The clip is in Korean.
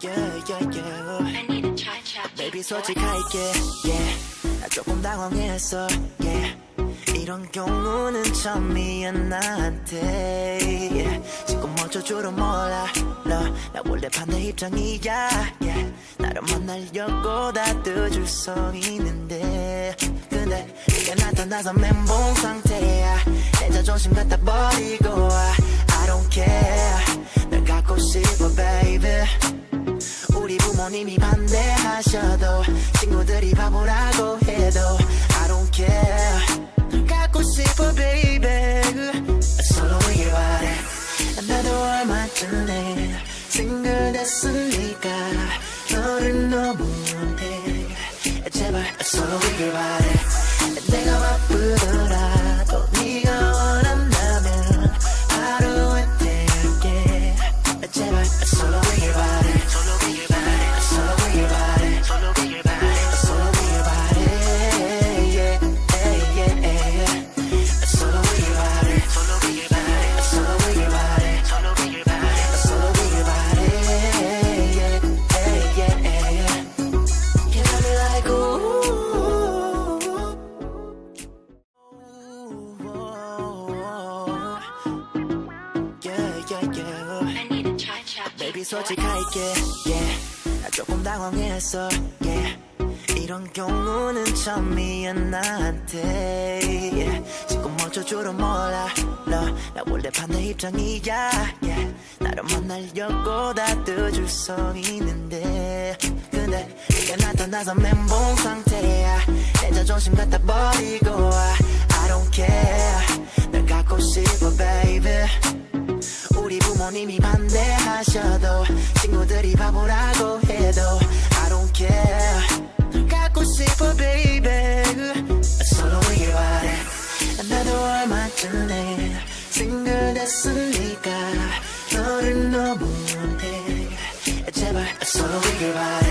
Yeah, yeah, yeah. I need a cha cha. Baby 솔직할게 yeah. 나 조금 당황했어 yeah. 이런 경우는 처음이야 나한테 yeah. 지금 어쩔 줄은 몰라 너, 나 원래 반대 입장이야 yeah. 나를 만나려고 다뜯줄 서 있는데 근데 이게 나타나서 멘붕 상태야 내 자존심 갖다 버리고 와 I don't care 널 갖고 싶어 baby 부모님이 반대하셔도 친구들이 바보라고 해도 I don't care. 널 갖고 싶어 baby. 이길 바래 나도 얼마 전에 싱글 됐으니까 너를 너무 원해 제발 바래 내 솔직할게 yeah. 나 조금 당황했어 yeah. 이런 경우는 처음이야 나한테 yeah. 지금 어쩔 줄은 몰라 너, 나 원래 반대 입장이야 yeah. 나를 만나려고 다뜯줄 서 있는데 근데 이게 나타나서 멘붕 상태야 내 자존심 갖다 부모님이 반대하셔도 친구들이 바보라고 해도 I don't care. 널 갖고 싶어 baby. 이길 바래 나도 얼마 전에 싱글 됐으니까 너를 너무 원해. 제발 이길 바래